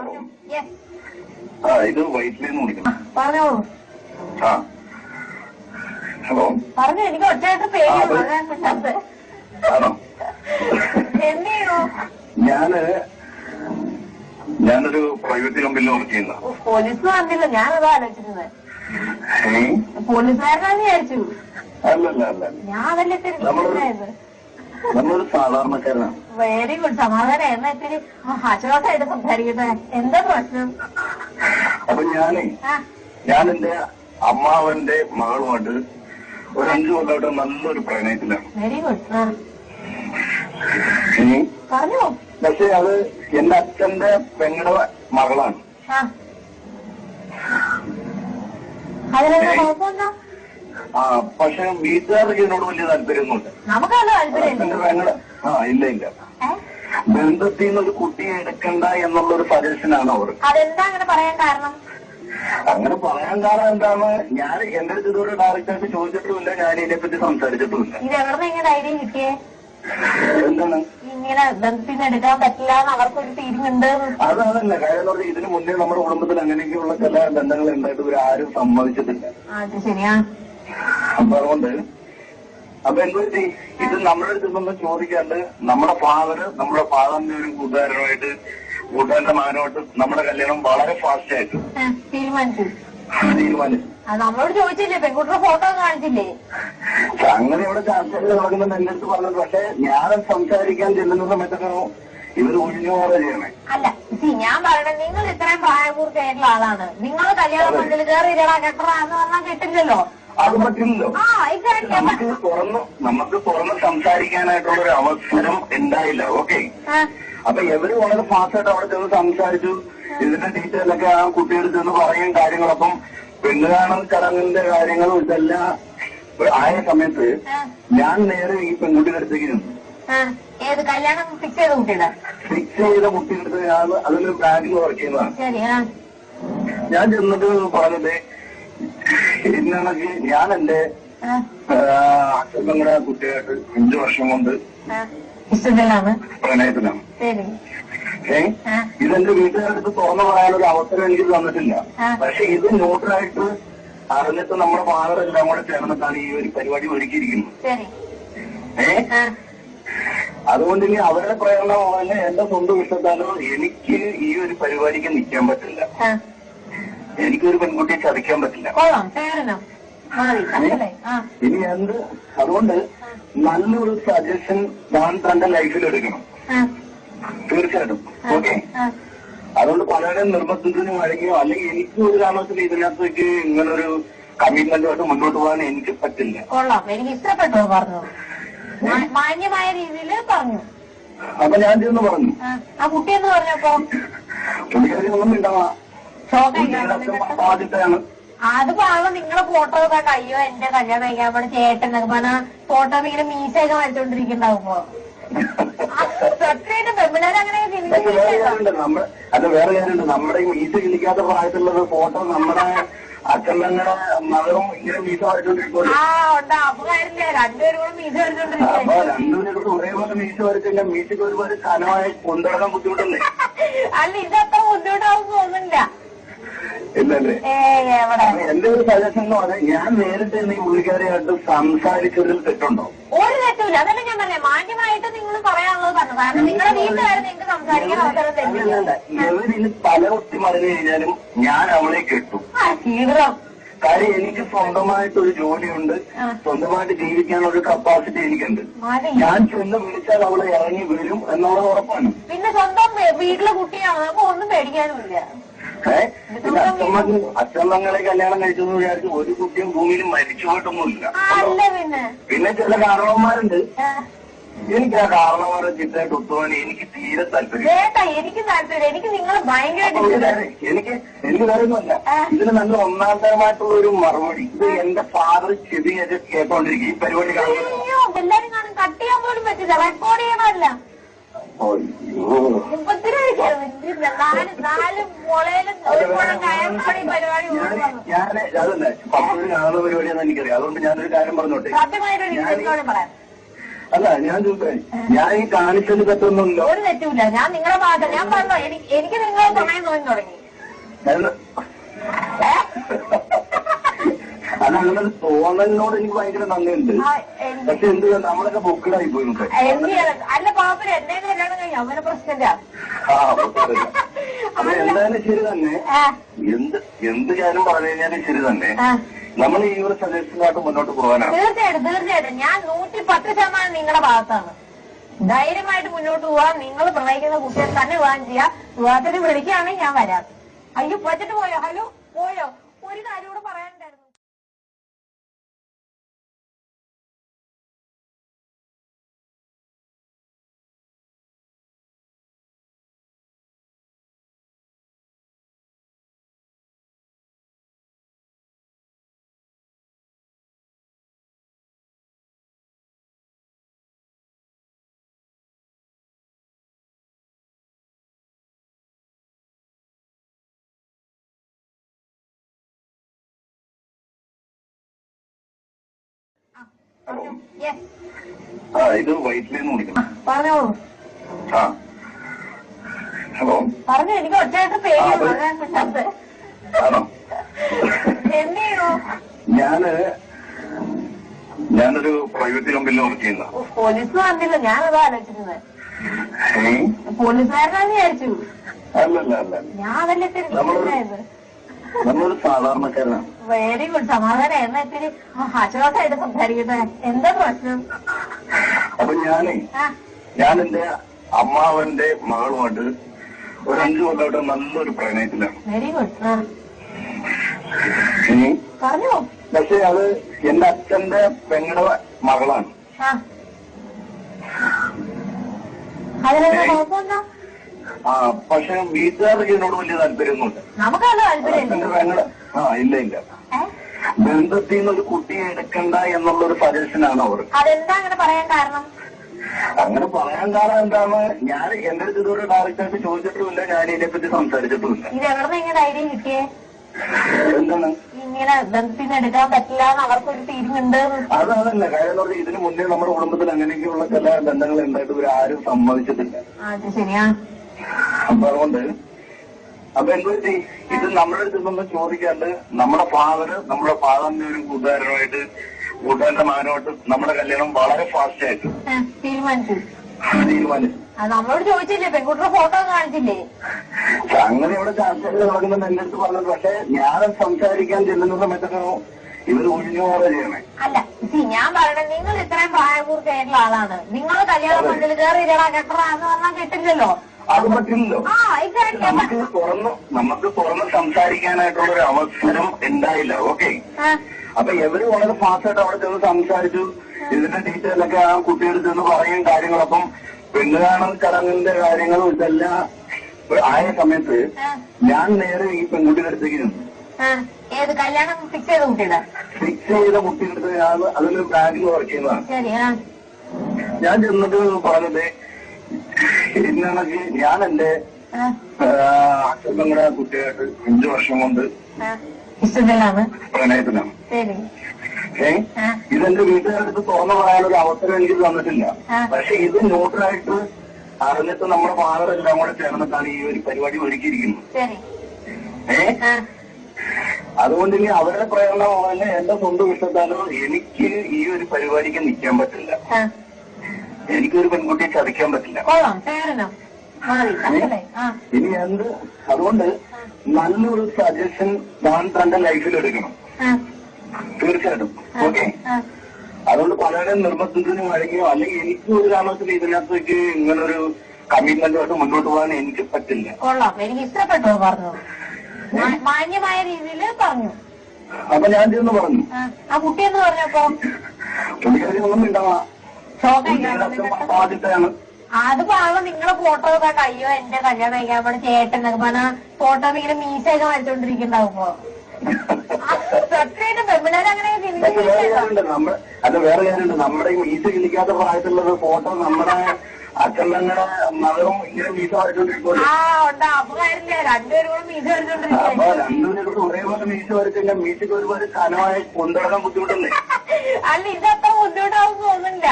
Hello. ആ ഇത് വൈറ്റിലേന്ന് വിളിക്കണം പറഞ്ഞോളൂ ആ ഹലോ. പറഞ്ഞു എനിക്ക് ഒറ്റയായിട്ട് ആണോ? എന്ത് ഞാൻ ഞാനൊരു പ്രൈവറ്റ് കമ്പനിയിൽ വർക്ക് ചെയ്യുന്ന. പോലീസ് വന്നില്ല ഞാനതാ ആലോചിക്കുന്നത് ഏ? പോലീസുകാരനാന്ന് വിചാരിച്ചു. അല്ലല്ല അല്ല ഞാൻ അതല്ലേ തിരിച്ചത് നമ്മളൊരു സാധാരണക്കാരനാണ് വെരി ഗുഡ് സമാധാനം. എന്നാ ഇത്തിരി സംസാരിക്കട്ടെ. എന്താ പ്രശ്നം? അപ്പൊ ഞാനേ ഞാനെന്റെ ഞാൻ എന്റെ അമ്മാവന്റെ മകളുമായിട്ട് ഒരു അഞ്ചു കൊല്ലമായിട്ട് നല്ലൊരു പ്രണയത്തിലാണ്. Very good? പറഞ്ഞോ. പക്ഷെ അത് എന്റെ അച്ഛന്റെ പെങ്ങളുടെ മകളാണ്. അതിലെന്താ കുഴപ്പമെന്താ? ആ പക്ഷെ വീട്ടുകാർക്ക് ഇതിനോട് വലിയ താല്പര്യമൊന്നുമില്ല. നമുക്കല്ല ആ ഇല്ല ഇല്ല. ബന്ധത്തിൽ നിന്ന് ഒരു കുട്ടിയെ എടുക്കണ്ട എന്നുള്ള ഒരു സജഷനാണ് അവർ അതെന്താ അങ്ങനെ പറയാൻ കാരണം? അങ്ങനെ പറയാൻ കാരണം എന്താണ്? ഞാൻ എന്റെ അടുത്ത് ഇതുവരെ ഡയറക്റ്റ് ആയിട്ട് ചോദിച്ചിട്ടുമില്ല ഞാൻ ഇതിനെപ്പറ്റി സംസാരിച്ചിട്ടുമില്ല. ഇത് എവിടെ ഐഡിയ കിട്ടിയേ? എന്താണ്? ഇങ്ങനെ ബന്ധത്തിൽ എടുക്കാൻ പറ്റില്ല എന്ന് അവർക്കൊരു ഫീലിംഗ് ഉണ്ട്. എന്ന്. അത് അതല്ല കാര്യം പറഞ്ഞാൽ ഇതിനു മുന്നേ നമ്മുടെ കുടുംബത്തിൽ അങ്ങനെയൊക്കെയുള്ള ചില ബന്ധങ്ങൾ ഉണ്ടായിട്ട് ഇവർ ആരും സമ്മതിച്ചിട്ടില്ല. അത് ശരിയാ. അപ്പൊ അതുകൊണ്ട് അപ്പൊ എന്താ വെച്ചി ഇത് നമ്മുടെ അടുത്ത് നിന്നൊന്നും ചോദിക്കാണ്ട് നമ്മുടെ ഫാദർ നമ്മുടെ ഫാദറിന്റെ ഒരു കൂട്ടുകാരനുമായിട്ട് കൂട്ടുകാരന്റെ മകനുമായിട്ട് നമ്മുടെ കല്യാണം വളരെ ഫാസ്റ്റ് ആയിട്ട്. തീരുമാനിച്ചു. തീരുമാനിച്ചു. അത് നമ്മളോട് ചോദിച്ചില്ലേ പെൺകുട്ടിയുടെ ഫോട്ടോ കാണിച്ചില്ലേ? പക്ഷെ അങ്ങനെ ഇവിടെ ചർച്ചകൾ നടക്കുന്നത് എന്റെ അടുത്ത് പറഞ്ഞത്. പക്ഷെ ഞാൻ സംസാരിക്കാൻ ചെല്ലുന്ന സമയത്തൊക്കെ ഇവർ ഒഴിഞ്ഞു പോലെ ചെയ്യണേ അല്ല ഞാൻ പറയണത് നിങ്ങൾ ഇത്രയും പ്രായപൂർത്തിയായിട്ടുള്ള ആളാണ്. നിങ്ങൾ കല്യാണം മണ്ണിൽ കയറി ഇരടാ കെട്ടറ എന്ന് പറഞ്ഞാൽ കിട്ടില്ലല്ലോ. അത് പറ്റില്ലല്ലോ നമുക്ക് തുറന്ന് നമുക്ക് തുറന്ന് സംസാരിക്കാനായിട്ടുള്ള ഒരു അവസരം ഉണ്ടായില്ല. ഓക്കെ അപ്പൊ എവര് വളരെ ഫാസ്റ്റായിട്ട് അവിടെ ചെന്ന് സംസാരിച്ചു. ഇതിന്റെ ഡീറ്റെയിലൊക്കെ ആ കുട്ടിയുടെ ചെന്ന് പറയും കാര്യങ്ങളപ്പം പെണ്ണുകാണൽ ചടങ്ങിന്റെ കാര്യങ്ങളും ഇതെല്ലാം ആയ സമയത്ത് ഞാൻ നേരെ ഈ പെൺകുട്ടിയുടെ അടുത്തേക്ക് ചെന്നു. ഏത് കല്യാണം ഫിക്സ് ചെയ്ത കുട്ടിയുടെ? ഫിക്സ് ചെയ്ത കുട്ടിയുടെ അടുത്ത് ഞാൻ അതിലൊരു ബാങ്കിൽ വർക്ക് ചെയ്യുന്നതാണ്. ഞാൻ ചെന്നിട്ട് പറഞ്ഞത് ഇന്നണക്ക് ഞാൻ എന്റെ പെങ്ങളുടെ കുട്ടിയായിട്ട് അഞ്ചു വർഷം കൊണ്ട് പ്രണയത്തിലാണ്. ഇതെന്റെ ഏ? അടുത്ത് ഇതെന്റെ വീട്ടുകാർക്ക് തുറന്നു പറയാനൊരു അവസരം എനിക്ക് തന്നിട്ടില്ല. പക്ഷെ ഇത് ന്യൂട്രായിട്ട് അറിഞ്ഞിട്ട് നമ്മുടെ ഫാദർ എല്ലാം കൂടെ ചേർന്നിട്ടാണ് ഈ ഒരു പരിപാടി ഒരുക്കിയിരിക്കുന്നത്. ഏ? അതുകൊണ്ട് ഇനി അവരുടെ പ്രേരണ പോലെ എന്റെ സ്വന്തം ഇഷ്ടത്താലോ എനിക്ക് ഈ ഒരു പരിപാടിക്ക് നിൽക്കാൻ പറ്റില്ല. എനിക്കൊരു പെൺകുട്ടിയെ ചതിക്കാൻ പറ്റില്ല. ഇനി എന്ത്? അതുകൊണ്ട് നല്ലൊരു സജഷൻ ഞാൻ തന്റെ ലൈഫിൽ എടുക്കണം. തീർച്ചയായിട്ടും. ഓക്കെ. അതുകൊണ്ട് പലരുടെ നിർബന്ധത്തിന് വഴങ്ങിയോ അല്ലെങ്കിൽ എനിക്ക് ഒരു കാരണത്തിൽ ഇതിനകത്തേക്ക് ഇങ്ങനൊരു കമ്മിറ്റ്മെന്റുമായിട്ട് മുന്നോട്ട് പോകാൻ എനിക്ക് പറ്റില്ല. കൊള്ളാം. എനിക്ക് ഇഷ്ടപ്പെട്ടു പറഞ്ഞു മാന്യമായ രീതിയിൽ പറഞ്ഞു. അപ്പൊ ഞാൻ ചെന്ന് പറഞ്ഞു. ആ, കുട്ടി എന്ന് പറഞ്ഞപ്പോ? പുള്ളിക്കാരി ഒന്നും ഉണ്ടാവാ അത് പാവം നിങ്ങളെ ഫോട്ടോ ഒക്കെ കഴിയോ എന്റെ കല്യാണം കഴിക്കാൻ അവിടെ ചേട്ടൻ എന്നൊക്കെ പറഞ്ഞാ ഫോട്ടോ ഇങ്ങനെ മീശയൊക്കെ വരച്ചോണ്ടിരിക്കണ്ടാവുമ്പോ സത്യമായിട്ട് അങ്ങനെ പക്ഷെ വേറെ കാര്യമുണ്ട്. നമ്മുടെ മീശ കിളിക്കാത്ത പ്രായത്തിലുള്ള ഫോട്ടോ നമ്മുടെ അച്ഛനങ്ങളെ മകളും ഇങ്ങനെ മീശ വരച്ചോണ്ടിരിക്കും അപ്പൊ രണ്ടുപേരും കൂടെ ഒരേപോലെ മീശ വരച്ചില്ല മീശയ്ക്ക് ഒരുപാട് കനമായി കൊണ്ടുനടക്കാൻ ബുദ്ധിമുട്ടല്ലേ അല്ല ഇതത്ര ബുദ്ധിമുട്ടാവും തോന്നുന്നില്ല ഇല്ലല്ലേ? എന്റെ ഒരു സജഷൻ എന്ന് പറഞ്ഞാൽ ഞാൻ നേരിട്ട് ഈ പുള്ളിക്കാരെയായിട്ട് സംസാരിച്ചതിൽ തെറ്റുണ്ടോ? ഒരു തെറ്റില്ല അതന്നെ ഞാൻ പറഞ്ഞേ. മാന്യമായിട്ട് നിങ്ങൾ പറയാനുള്ളത് പറഞ്ഞു. കാരണം നിങ്ങളുടെ വീട്ടുകാർ നിങ്ങൾക്ക് സംസാരിക്കാൻ അവസരം തരുന്നില്ല ഇവരിന് തല കുത്തി മറിഞ്ഞു കഴിഞ്ഞാലും ഞാൻ അവളെ കെട്ടു. തീവ്രം കാര്യം എനിക്ക് സ്വന്തമായിട്ട് ഒരു ജോലിയുണ്ട്. സ്വന്തമായിട്ട് ജീവിക്കാനുള്ള ഒരു കപ്പാസിറ്റി എനിക്കുണ്ട്. ഞാൻ ചെന്ന് വിളിച്ചാൽ അവളെ ഇറങ്ങി വരും എന്നുള്ളത് ഉറപ്പാണ്. പിന്നെ സ്വന്തം വീട്ടിലെ കുട്ടിയാണ്? നമുക്ക് ഒന്നും പേടിക്കാനുമില്ല. ഏഹ് അച്ഛമ്മക്ക് അച്ഛമ്മങ്ങളെ കല്യാണം കഴിച്ചെന്ന് വിചാരിച്ച് ഒരു കുട്ടിയും ഭൂമിയിൽ മരിച്ചു പോയിട്ടൊന്നുമില്ല പിന്നെ. ചില കാരണവന്മാരുണ്ട്. എനിക്ക് ആ കാരണവന്മാരെ ചിട്ടയായിട്ട് ഒത്തുപോകാൻ എനിക്ക് തീരെ താല്പര്യം എനിക്ക് താല്പര്യം എനിക്ക് നിങ്ങൾ ഭയങ്കരമായിട്ട് എനിക്ക് എനിക്ക് കാര്യമൊന്നുമല്ല. ഇതിന് നല്ല ഒന്നാന്തരമായിട്ടുള്ള ഒരു മറുപടി. ഇത് എന്റെ ഫാദർ ചെവി കേട്ടോണ്ടിരിക്കും. ഈ പരിപാടി കാണുന്നത് അയ്യോ എല്ലാരും കാണും കട്ട് ചെയ്യാൻ പോലും പറ്റില്ല. റെക്കോർഡ് ചെയ്യണമല്ല. ഞാൻ അതല്ല പമ്മൊരു കാണുന്ന പരിപാടിയാണെന്ന് എനിക്കറിയാം അതുകൊണ്ട് ഞാനൊരു കാര്യം പറഞ്ഞോട്ടെ അല്ല ഞാൻ ചോദിക്കാൻ ഞാൻ ഈ കാണിച്ചത് തെറ്റൊന്നുമില്ല ഒരു തെറ്റുമില്ല. ഞാൻ നിങ്ങളെ ഭാഗം. ഞാൻ പറഞ്ഞോ എനിക്ക് നിങ്ങളെ സമയം തോന്നി തുടങ്ങി? അല്ല അങ്ങനെ തോന്നലിനോട് എനിക്ക് ഭയങ്കര നന്ദിയുണ്ട്. പക്ഷെ എന്ത് നമ്മളൊക്കെ ബുക്കിലായി പോയി. അല്ല പാപ്പിന് എന്നെ കല്യാണം കഴിഞ്ഞു അവനെ പ്രശ്നമില്ല. ആ. അപ്പൊ എന്തായാലും ശരി തന്നെ. എന്ത് എന്ത് കാര്യം പറഞ്ഞു കഴിഞ്ഞാലും ശരി തന്നെ. നമ്മൾ ഈ ഒരു സജഷനായിട്ട് മുന്നോട്ട് പോകാനാണ്. തീർച്ചയായിട്ടും തീർച്ചയായിട്ടും. ഞാൻ നൂറ്റി പത്ത് ശതമാനം നിങ്ങളുടെ ഭാഗത്താണ്. ധൈര്യമായിട്ട് മുന്നോട്ട് പോവാം. നിങ്ങൾ പ്രണയിക്കുന്ന കുട്ടിയെ തന്നെ വിവാഹം ചെയ്യാം. വിവാഹത്തിന് വിളിക്കുകയാണെങ്കിൽ ഞാൻ വരാം. അയ്യോ പറ്റിട്ട് പോയോ? ഹലോ പോയോ? ഒരു കാര്യം കൂടെ പറയാനുണ്ടായിരുന്നു യെസ് ആ ഇത് വൈറ്റിലേന്ന് വിളിക്കണം. പറഞ്ഞോളൂ. ആ. ഹലോ പറഞ്ഞു എനിക്ക് ഒറ്റയായിട്ട് പേടിയാണ് ആണോ? എന്ത് ചെയ്യണു ഞാൻ ഞാനൊരു പ്രൈവറ്റ് കമ്പനിയിൽ വർക്ക് ചെയ്യുന്ന. പോലീസ് വന്നില്ല ഞാനത് ആലോചിക്കുന്നത്? പോലീസുകാരനാന്ന് വിചാരിച്ചു. അല്ലല്ല അല്ല ഞാൻ അതല്ലേ നമ്മളൊരു സാധാരണക്കാരനാണ്. വെരി ഗുഡ് സമാധാനം. എന്നാ ഇത്തിരി ആശ്വാസമായിട്ട് സംസാരിക്കുന്നത് എന്താ പ്രശ്നം? അപ്പൊ ഞാനേ ഞാനെന്റെ അമ്മാവന്റെ മകളുമായിട്ട് ഒരു അഞ്ചു കൊല്ലമായിട്ട് നല്ലൊരു പ്രണയത്തിലാണ്. വെരി ഗുഡ് പറഞ്ഞു. പക്ഷെ അത് എന്റെ അച്ഛന്റെ പെങ്ങളുടെ മകളാണ്. ആ. പക്ഷെ വീട്ടുകാർക്ക് ഇതിനോട് വലിയ താല്പര്യമൊന്നുമില്ല. അച്ഛന്റെ ആ ഇല്ല ഇല്ല? ബന്ധത്തിൽ നിന്ന് ഒരു കുട്ടിയെ എടുക്കണ്ട എന്നുള്ളൊരു സജഷനാണ് അവർ. അതെന്താ അങ്ങനെ പറയാൻ കാരണം? അങ്ങനെ പറയാൻ കാരണം എന്താണ്? ഞാൻ എന്റെ അടുത്ത് ഇതുവരെ ഡയറക്റ്റായിട്ട് ചോദിച്ചിട്ടുമില്ല. ഞാൻ ഇതിനെപ്പറ്റി സംസാരിച്ചിട്ടുമില്ല. ഇത് എവിടെ ഇങ്ങനെ ധൈര്യം കിട്ടിയേ? എന്താണ്? ഇങ്ങനെ ബന്ധത്തിൽ എടുക്കാൻ പറ്റില്ല എന്ന് അവർക്കൊരു തീരുമുണ്ട് അത് അതല്ല കാര്യം പറഞ്ഞാൽ ഇതിനു മുന്നേ നമ്മുടെ കുടുംബത്തിൽ അങ്ങനെയൊക്കെയുള്ള ചില ബന്ധങ്ങൾ ഉണ്ടായിട്ട് ഇവർ ആരും സമ്മതിച്ചിട്ടില്ല അത് ശരിയാ. അപ്പൊ അതുകൊണ്ട് അപ്പൊ എന്താ വെച്ചാൽ ഇത് നമ്മുടെ നിന്നൊന്നും ചോദിക്കാണ്ട് നമ്മുടെ ഫാദർ നമ്മുടെ ഫാദറിന്റെ ഒരു കൂട്ടുകാരനുമായിട്ട് കൂട്ടുകാരന്റെ മകനുമായിട്ട് നമ്മുടെ കല്യാണം വളരെ ഫാസ്റ്റ് ആയിട്ട്. തീരുമാനിച്ചു. തീരുമാനിച്ചു. അത് നമ്മളോട് ചോദിച്ചില്ലേ? പെൺകുട്ടിയുടെ ഫോട്ടോ കാണിച്ചില്ലേ? പക്ഷെ അങ്ങനെ ഇവിടെ ചർച്ചകൾ നടക്കുന്നുണ്ട് എന്റെ അടുത്ത് പറഞ്ഞത്. പക്ഷെ ഞാൻ സംസാരിക്കാൻ ചെല്ലുന്ന സമയത്തൊക്കെ ഇവർ ഒഴിഞ്ഞു പോലെ ചെയ്യണേ അല്ല ഞാൻ പറയണേ നിങ്ങൾ ഇത്രയും പ്രായപൂർത്തിയായിട്ടുള്ള ആളാണ്. നിങ്ങൾ കല്യാണം മണ്ണിൽ കയറി ഇരടാ കെട്ടറ എന്ന് പറഞ്ഞാൽ കിട്ടില്ലല്ലോ. അത് പറ്റില്ലല്ലോ. നമുക്ക് തുറന്ന് നമുക്ക് തുറന്ന് സംസാരിക്കാനായിട്ടുള്ള ഒരു അവസരം ഉണ്ടായില്ല. ഓക്കെ? അപ്പൊ എവര് വളരെ ഫാസ്റ്റായിട്ട് അവിടെ ചെന്ന് സംസാരിച്ചു. ഇതിന്റെ ഡീറ്റെയിലൊക്കെ ആ കുട്ടിയുടെ ചെന്ന് പറയും കാര്യങ്ങളപ്പം പെണ്ണുകാണൽ ചടങ്ങിന്റെ കാര്യങ്ങളും ഇതെല്ലാം ആയ സമയത്ത് ഞാൻ നേരെ ഈ പെൺകുട്ടിയുടെ അടുത്തേക്ക് നിന്നു ഏത് കല്യാണം ഫിക്സ് ചെയ്ത കുട്ടിയുടെ? ഫിക്സ് ചെയ്ത കുട്ടിയുടെ അടുത്ത് ഞാൻ അതിലൊരു ബാങ്കിൽ വർക്ക് ചെയ്യുന്നതാണ്. ഞാൻ ചെന്നിട്ട് പറഞ്ഞത് ഇന്നണക്ക് ഞാൻ എന്റെ പെങ്ങളുടെ കുട്ടിയായിട്ട് അഞ്ചു വർഷം കൊണ്ട് പ്രണയത്തിലാണ്. ഏ? ഇതെന്റെ വീട്ടുകാരടുത്ത് തുറന്നു പറയാനൊരു അവസരം എനിക്ക് തന്നിട്ടില്ല. പക്ഷെ ഇത് ന്യൂട്രലായിട്ട് അറിഞ്ഞിട്ട് നമ്മുടെ ഫാദർ എല്ലാം കൂടെ ചേർന്നിട്ടാണ് ഈ ഒരു പരിപാടി ഒരുക്കിയിരിക്കുന്നത്. ഏ? അതുകൊണ്ട് ഇനി അവരുടെ പ്രേരണ തന്നെ എന്റെ സ്വന്തം ഇഷ്ടത്താലോ എനിക്ക് ഈ ഒരു പരിപാടിക്ക് നിൽക്കാൻ പറ്റില്ല. എനിക്കൊരു പെൺകുട്ടിയെ ചതിക്കാൻ പറ്റില്ല. ഇനി എന്ത്? അതുകൊണ്ട് നല്ലൊരു സജഷൻ താൻ തന്റെ ലൈഫിൽ എടുക്കണം. തീർച്ചയായിട്ടും. ഓക്കെ അതുകൊണ്ട് പലരുടെ നിർബന്ധത്തിന് വഴങ്ങിയോ അല്ലെങ്കിൽ എനിക്ക് ഒരു കാരണത്തിൽ ഇതിനകത്തേക്ക് ഇങ്ങനൊരു കമ്മിറ്റ്മെന്റുമായിട്ട് മുന്നോട്ട് പോകാൻ എനിക്ക് പറ്റില്ല. കൊള്ളാം. എനിക്ക് ഇഷ്ടപ്പെട്ടു പറഞ്ഞത് മാന്യമായ രീതിയിൽ പറഞ്ഞു. അപ്പൊ ഞാൻ ചെന്ന് പറഞ്ഞു. ആ, കുട്ടി എന്ന് പറഞ്ഞപ്പോ? പുള്ളിക്കാരി ഒന്നും ഉണ്ടാവാ അത് പാവം നിങ്ങളെ ഫോട്ടോ കണ്ട കഴിയോ എന്റെ കല്യാണം കഴിക്കാൻ പോണ ചേട്ടൻ എന്നൊക്കെ പറഞ്ഞാ ഫോട്ടോ ഇങ്ങനെ മീശയൊക്കെ വരച്ചോണ്ടിരിക്കണ്ടാവുമ്പോ സത്യമായിട്ട് അങ്ങനെ പക്ഷെ വേറെ കാര്യമുണ്ട്. നമ്മുടെ അല്ല വേറെ കാര്യമുണ്ട്. നമ്മുടെ ഈ മീശ കിളിക്കാത്ത പ്രായത്തിലുള്ള ഫോട്ടോ നമ്മുടെ അച്ഛനങ്ങളുടെ മകളും ഇങ്ങനെ മീശ വരച്ചോണ്ടിരിക്കുമല്ലോ അപ്പൊ രണ്ടുപേരും കൂടെ മീശ അപ്പൊ വരച്ചോണ്ടിരിക്കുക രണ്ടുപേരും ഒരേപോലെ മീശ വരച്ചു കഴിഞ്ഞാൽ മീശയ്ക്ക് ഒരുപാട് കനമായി കൊണ്ടുവരാൻ ബുദ്ധിമുട്ടല്ലേ അല്ല ഇതത്ര ബുദ്ധിമുട്ടാവും തോന്നുന്നില്ല.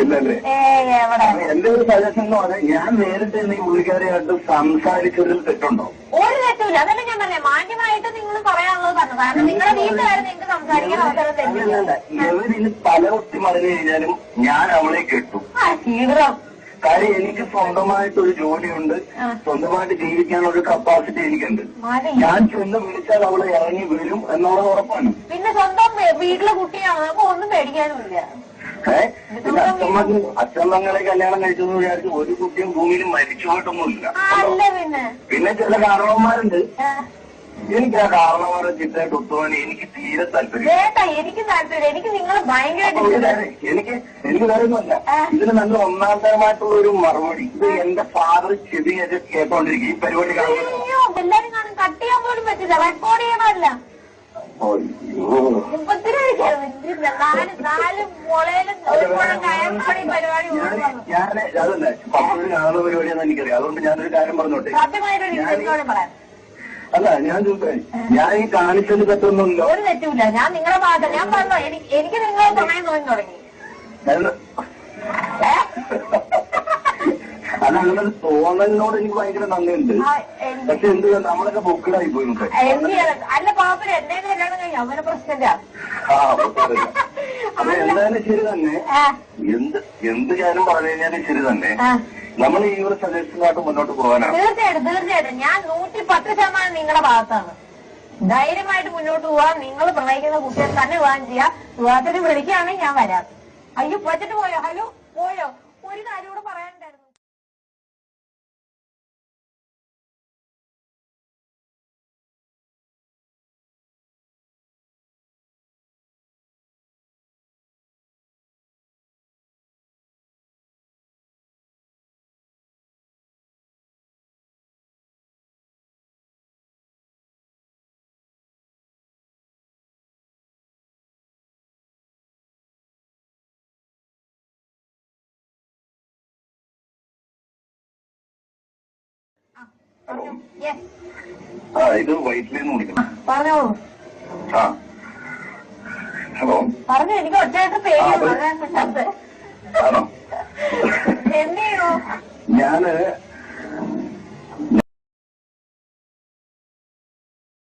ഇല്ലല്ലേ? എന്റെ ഒരു സജഷൻ എന്ന് പറഞ്ഞാൽ ഞാൻ നേരിട്ട് നീ പുള്ളിക്കാരിയായിട്ട് സംസാരിച്ചതിൽ തെറ്റുണ്ടോ? ഒരു തെറ്റുമില്ല. അതല്ലേ ഞാൻ പറഞ്ഞ. മാന്യമായിട്ട് നിങ്ങൾ പറയാനുള്ളത് പറഞ്ഞു. കാരണം നിങ്ങളുടെ വീട്ടുകാർ നിങ്ങൾക്ക് സംസാരിക്കാൻ അവസരം തരുന്നില്ല എവരിന് തല ഒത്തി മറിഞ്ഞു കഴിഞ്ഞാലും ഞാൻ അവളെ കെട്ടു. ശീഘ്രം കാര്യം എനിക്ക് സ്വന്തമായിട്ട് ഒരു ജോലിയുണ്ട് സ്വന്തമായിട്ട് ജീവിക്കാനുള്ള ഒരു കപ്പാസിറ്റി എനിക്കുണ്ട് ഞാൻ ചെന്ന് വിളിച്ചാൽ അവളെ ഇറങ്ങി വരും എന്നുള്ളത് ഉറപ്പാണ്. പിന്നെ സ്വന്തം വീട്ടിലെ കുട്ടിയാണ്? നമുക്ക് ഒന്നും പേടിക്കാനുമില്ല. ഏഹ് അച്ഛമ്മക്ക് അച്ഛമ്മങ്ങളെ കല്യാണം കഴിച്ചെന്ന് വിചാരിച്ച് ഒരു കുട്ടിയും ഭൂമിയിൽ മരിച്ചു പോയിട്ടൊന്നുമില്ല അല്ല പിന്നെ. ചില കാരണവന്മാരുണ്ട്. എനിക്ക് ആ കാരണവന്മാരെ ചിട്ടയായിട്ട് ഒത്തുപോകാൻ എനിക്ക് തീരെ താല്പര്യം എനിക്ക് താല്പര്യം എനിക്ക് നിങ്ങൾ ഭയങ്കരമായിട്ട്. എനിക്ക് എനിക്ക് കാര്യമൊന്നുമല്ല. ഇതിന് നല്ല ഒന്നാംതരമായിട്ടുള്ള ഒരു മറുപടി. ഇത് എന്റെ ഫാദർ ചെവി കേട്ടോണ്ടിരിക്കും. ഈ പരിപാടി അയ്യോ എല്ലാരും കാണും കട്ട് ചെയ്യാൻ പോലും പറ്റില്ല. റെക്കോർഡ് ചെയ്യണമല്ല. ഞാൻ അതല്ല കാണുന്ന പരിപാടിയാണെന്ന് എനിക്കറിയാം അതുകൊണ്ട് ഞാനൊരു കാര്യം പറഞ്ഞോട്ടെ അല്ല ഞാൻ ചോദിക്കാൻ ഞാൻ ഈ കാണിച്ചത് തെറ്റൊന്നുമില്ല ഒരു തെറ്റുമില്ല. ഞാൻ നിങ്ങളുടെ ഭാഗത്ത് ഞാൻ പറഞ്ഞു എനിക്ക് നിങ്ങളെ സമയം തോന്നി തുടങ്ങി. അല്ല അങ്ങനെ ഒരു തോന്നലിനോട് എനിക്ക് ഭയങ്കര നന്ദിയുണ്ട്. പക്ഷെ എന്ത്? നമ്മളൊക്കെ ബുക്കിലായി പോയി. അല്ല പാപ്പിന് എന്റെ കല്യാണം കഴിഞ്ഞു അവനെ പ്രശ്നമില്ല. ആ. അപ്പൊ എന്തായാലും ശരി തന്നെ. എന്ത് എന്ത് കാര്യം പറഞ്ഞു കഴിഞ്ഞാലും ശരി തന്നെ. നമ്മൾ ഈ ഒരു സജഷനായിട്ട് മുന്നോട്ട് പോകാനാണ്. തീർച്ചയായിട്ടും തീർച്ചയായിട്ടും. ഞാൻ നൂറ്റി പത്ത് ശതമാനം നിങ്ങളുടെ ഭാഗത്താണ്. ധൈര്യമായിട്ട് മുന്നോട്ട് പോവാം. നിങ്ങൾ പ്രണയിക്കുന്ന കുട്ടിയെ തന്നെ വിവാഹം ചെയ്യാം. വിവാഹത്തിന് വിളിക്കുകയാണെങ്കിൽ ഞാൻ വരാം. അയ്യോ വെച്ചിട്ട് പോയോ? ഹലോ പോയോ? ഒരു കാര്യം കൂടെ പറയാനുണ്ടായിരുന്നു യെസ് ആ ഇത് വൈറ്റിലേന്ന് വിളിക്കണം പറഞ്ഞോളൂ. ആ. ഹലോ. പറഞ്ഞു എനിക്ക് ഒറ്റയായിട്ട് പേടിയാണ് ആണോ? എന്ത് ചെയ്യണോ ഞാൻ